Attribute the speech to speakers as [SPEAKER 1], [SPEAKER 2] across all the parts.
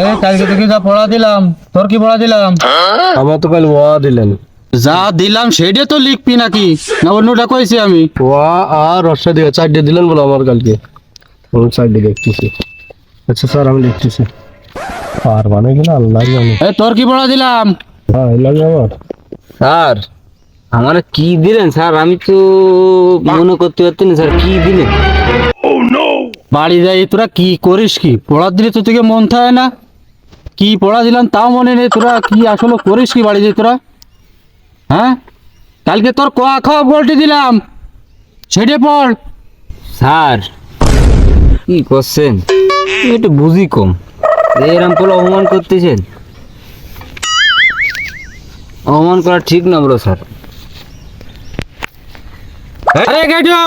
[SPEAKER 1] এই কালকে তোকে যা পড়া দিলাম তোর কি পড়া দিলাম?
[SPEAKER 2] আমার তো কাল ওয়া দিলেন।
[SPEAKER 1] যা দিলাম সেটা তো লিখবি নাকি? না অন্যটা কইছি আমি।
[SPEAKER 2] ওয়া আর রসা দিয়ে চারটে দিলেন বলো আমার কালকে। আমি চারটে দেখতেছি। আচ্ছা স্যার আমি আর মানে কিনা আল্লাহ জানে।
[SPEAKER 1] এই তোর কি পড়া দিলাম?
[SPEAKER 2] হ্যাঁ লাগে আমার।
[SPEAKER 3] স্যার আমার কি দিলেন স্যার? আমি তো মনে করতে পারতেন না, স্যার কি দিলেন?
[SPEAKER 1] বাড়ি যাই তোরা কি করিস কি? পড়া দিলে তো তোকে মন থাকে না। কি পড়া দিলাম তাও মনে নেই তোরা কি আসলে করিস কি বাড়ি যাই তোরা? হ্যাঁ? কালকে তোর কোয়া খাওয়া পোল্ট্রি দিলাম। সেটে পড়।
[SPEAKER 3] স্যার কি করছেন? একটু বুঝি কম। এরম করে অপমান করতেছেন? অপমান করা ঠিক না বলো স্যার।
[SPEAKER 1] আরে গেটো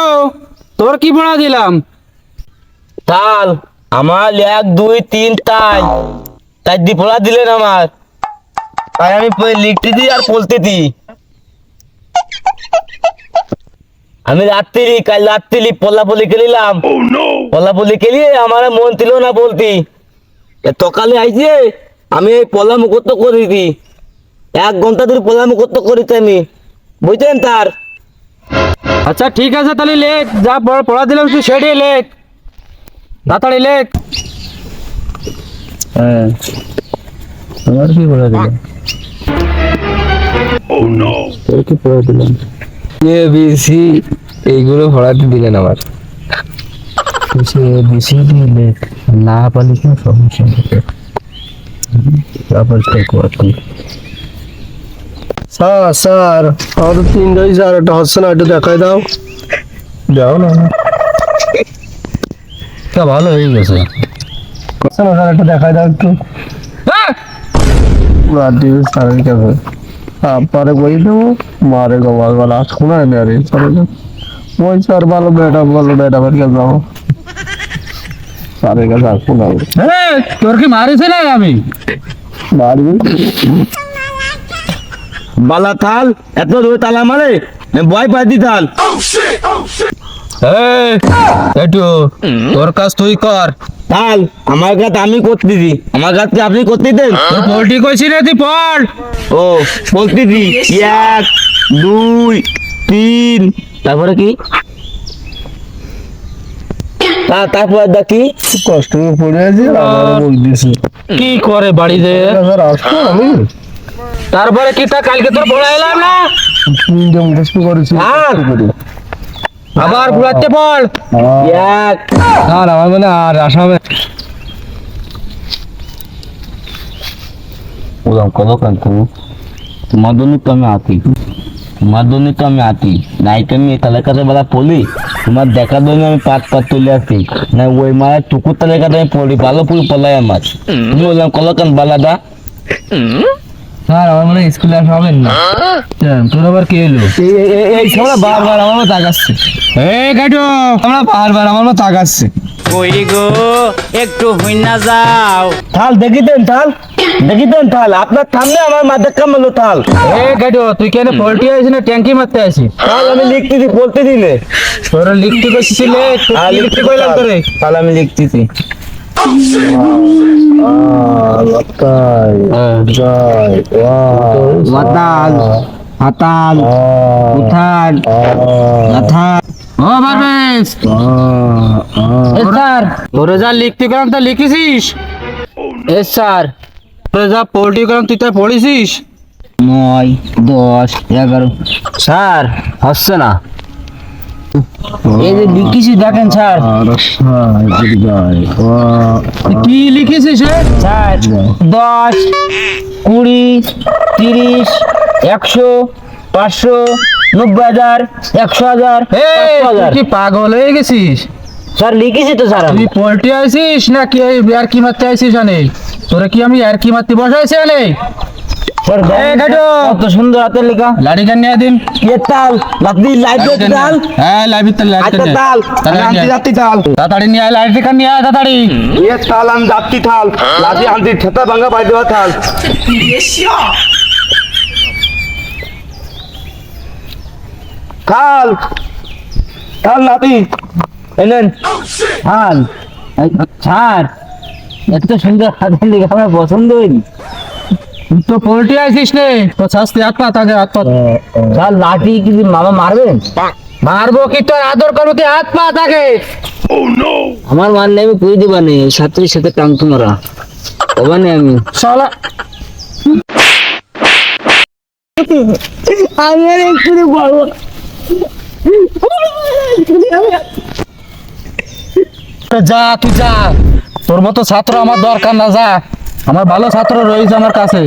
[SPEAKER 1] তোর কি পড়া দিলাম
[SPEAKER 3] তাল আমার এক দুই তিন তাই। তাই দি পড়া দিলেন আমার। তাই আমি লিখতে দিই আর বলতে দিই। আমি রাত্রি কাল রাত্রি পল্লা পল্লি খেলিলাম পল্লা পল্লি খেলিয়ে আমার মন ছিল না বলতি। এ সকালে আইছে আমি এই পল্লা মুখত্ব করি দি এক ঘণ্টা ধরে পল্লা মুখত্ব করিতে আমি। বুঝছেন তার?
[SPEAKER 1] আচ্ছা ঠিক আছে তাহলে লেখ। যা পড়া- পড়া দিলাম তুই সেটে লেখ। তাড়াতাড়ি লেখ। হ্যাঁ। তোমার কি পড়া দিলাম তোর কি পড়া দিলাম
[SPEAKER 3] এ বি সি এইগুলো পড়াতে দিলেন আমার
[SPEAKER 1] সে বেশি লেখ না পারলে কোনো সমস্যা নেই। আবার দেখো আর কি
[SPEAKER 2] স্যার স্যার আমার তো তিনটাই স্যার একটা হচ্ছে না একটু দেখাই দাও।
[SPEAKER 1] যাও না। তা ভালো হয়ে গেছে।
[SPEAKER 2] না স্যার একটু দেখাই দাও একটু। রাতে স্যারের কাছে আপনারে বই দেবো মারে গোমাল বলা শোনায় না রে স্যারের ওই স্যার ভালো বেটা ভালো বেটা কাছে যাব স্যারের কাছে আর শোনাবো
[SPEAKER 1] তোর কি মারিছে না আমি?
[SPEAKER 2] মারবি
[SPEAKER 3] বালা থাল এত দূরে তালা মারে ভয় পাই দি থাল
[SPEAKER 1] এই, একটু তোর কাজ তুই কর।
[SPEAKER 3] তাল আমার কাছে আমি করতে দিদি আমার কাছে আপনি করতে দেন?
[SPEAKER 1] পোল্ট্রি কইছি না তুই পড়।
[SPEAKER 3] ও বলতে দি এক দুই তিন। তারপরে কি? তা- তারপরে দা কি?
[SPEAKER 2] কষ্ট করে পড়ে আছি
[SPEAKER 1] কি করে বাড়ি যে
[SPEAKER 2] স্যার আসব আমি
[SPEAKER 1] তারপরে কি তা কালকে তোর পড়া এলাম না?
[SPEAKER 2] করেছি
[SPEAKER 3] আর?
[SPEAKER 2] করি।
[SPEAKER 1] আবার ঘুরাতে পড়
[SPEAKER 3] এক।
[SPEAKER 1] আর আমার মানে আর আসামে
[SPEAKER 3] ওরকম কত কান তুমি? তোমার জন্য তো আমি আতি তোমার জন্য তো আমি আতি নাইকে আমি তালে কাছে বেলা পড়ি। তোমার দেখার জন্য আমি পাট পাট তুলে আসি। না ওই মায়ের টুকুর তালে কাছে আমি পড়ি। ভালো পুরো পলাই আমার। তুমি বললাম কলকান বালাদা?
[SPEAKER 1] স্যার আমার মানে স্কুলে আসা হবে না। তোর আবার কি এলো
[SPEAKER 3] এই সময়
[SPEAKER 1] বারবার আমার মতো তাকাচ্ছে গাইডো আমরা বারবার আমার মতো তাকাচ্ছে
[SPEAKER 4] কই গো একটু হইনা যাও।
[SPEAKER 3] থাল দেখিতেন থাল দেখিতেন থাল আপনার থামলে আমার মাথা কামালো থাল
[SPEAKER 1] এই গাইডো তুই কেন পোল্ট্রি আছিস না ট্যাঙ্কি মারতে আসিস
[SPEAKER 3] থাল আমি লিখতেছি বলতে দিলে
[SPEAKER 1] তোর লিখতে কইছিস লিখতে কইলাম তোরে?
[SPEAKER 3] থাল আমি লিখতেছি। মাতাল হাতাল উঠান মাথা
[SPEAKER 1] ও পারভেজ স্যার তোরে লিখতে গেলাম তা লিখেছিস এ স্যার তোরে যা পোল্ট্রি গেলাম তুই তা পড়েছিস
[SPEAKER 3] নয় দশ এগারো স্যার হচ্ছে না এই যে লিখেছি দেখেন স্যার।
[SPEAKER 1] কি
[SPEAKER 3] স্যার দশ কুড়ি তিরিশ একশো পাঁচশো নব্বই হাজার একশো হাজার
[SPEAKER 1] কি পাগল হয়ে গেছিস?
[SPEAKER 3] স্যার লিখেছি তো স্যার
[SPEAKER 1] তুই পোল্ট্রি আইছিস না কি আর কি মারতে আইছিস আনে তোরা কি আমি আর কি মারতে বসাইছি আনে
[SPEAKER 3] কত সুন্দর হাতের লেখা।
[SPEAKER 1] লাড়ি কান নিয়ে দিন।
[SPEAKER 3] এ তাল। লাদি লাইটের তাল।
[SPEAKER 1] হ্যাঁ লাইভি তাল
[SPEAKER 3] আচ্ছা তাল। আনতে যাচ্ছি তাল।
[SPEAKER 1] তাড়াতাড়ি নিয়ে আয় লাইট কান নিয়ে আয় তাড়াতাড়ি।
[SPEAKER 3] এ তাল আমি যাচ্ছি থাল লাদি আনতে ঠেতা ভাঙা পাই দেওয়া থাল থাল থাল লাদি এনেন থাল ছাড়।
[SPEAKER 4] এত সুন্দর হাতের লিখে আমার পছন্দ হয়নি
[SPEAKER 1] তো পোল্ট্রি আইছিস নে। তো শাস্তি হাত পা তাকে হাত পা।
[SPEAKER 4] তার লাঠি কি মামা মারবেন
[SPEAKER 1] মারবো কি তোর আদর করব তুই হাত পা তাকে?
[SPEAKER 4] আমার নেই আমি কই দিবা নেই ছাত্রীর সাথে হবা নেই আমি?
[SPEAKER 1] শালা।
[SPEAKER 5] আমার একটু বড়।
[SPEAKER 1] তো যা তুই যা। তোর মতো ছাত্র আমার দরকার না যা। আমার ভালো ছাত্র রয়েছে আমার কাছে।